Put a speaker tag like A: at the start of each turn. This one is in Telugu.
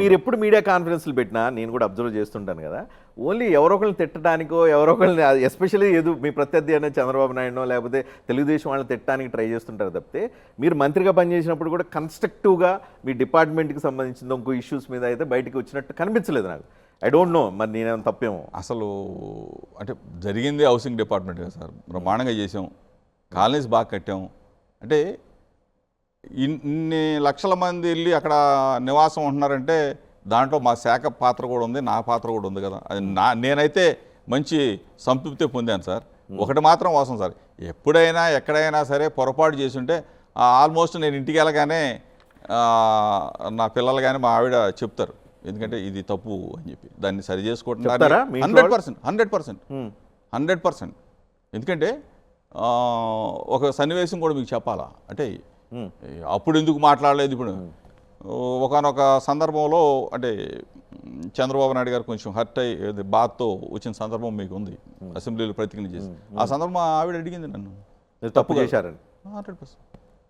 A: మీరు ఎప్పుడు మీడియా కాన్ఫరెన్స్లు పెట్టినా నేను కూడా అబ్జర్వ్ చేస్తుంటాను కదా. ఓన్లీ ఎవరో ఒకరిని తిట్టడానికో ఎవరో ఒకరిని ఎస్పెషల్లీ ఏదో మీ ప్రత్యర్థి అనే చంద్రబాబు నాయుడునో లేకపోతే తెలుగుదేశం వాళ్ళని తిట్టడానికి ట్రై చేస్తుంటారు తప్పితే మీరు మంత్రిగా పనిచేసినప్పుడు కూడా కన్స్ట్రక్టివ్గా మీ డిపార్ట్మెంట్కి సంబంధించిన ఇంకో ఇష్యూస్ మీద అయితే బయటకు వచ్చినట్టు కనిపించలేదు నాకు. ఐ డోంట్ నో మరి నేనేమైనా తప్పేమో.
B: అసలు అంటే జరిగింది హౌసింగ్ డిపార్ట్మెంట్ కదా సార్. బ్రహ్మాండంగా చేసాం కాలనీస్ బాగా కట్టాం. అంటే ఇన్ని లక్షల మంది వెళ్ళి అక్కడ నివాసం ఉంటున్నారంటే దాంట్లో మా శాఖ పాత్ర కూడా ఉంది నా పాత్ర కూడా ఉంది కదా. అది నా నేనైతే మంచి సంతృప్తి పొందాను సార్. ఒకటి మాత్రం వాసం సార్. ఎప్పుడైనా ఎక్కడైనా సరే పొరపాటు చేసుంటే ఆల్మోస్ట్ నేను ఇంటికి వెళ్ళగానే నా పిల్లలు కానీ మా ఆవిడ చెప్తారు. ఎందుకంటే ఇది తప్పు అని చెప్పి. దాన్ని సరి
A: ఇంట్లో
B: hundred? Percent hundred percent. Hundred percent. ఎందుకంటే ఒక సన్నివేశం కూడా మీకు చెప్పాలా? అంటే. అప్పుడు ఎందుకు మాట్లాడలేదు ఇప్పుడు? ఒకనొక సందర్భంలో అంటే చంద్రబాబు నాయుడు గారు కొంచెం హర్ట్ అయ్యి బాధతో వచ్చిన సందర్భం మీకు ఉంది అసెంబ్లీలో ప్రతిజ్ఞ చేసి. ఆ సందర్భం ఆవిడ అడిగింది నన్ను.
A: తప్పు చేశారని.
B: Hundred percent.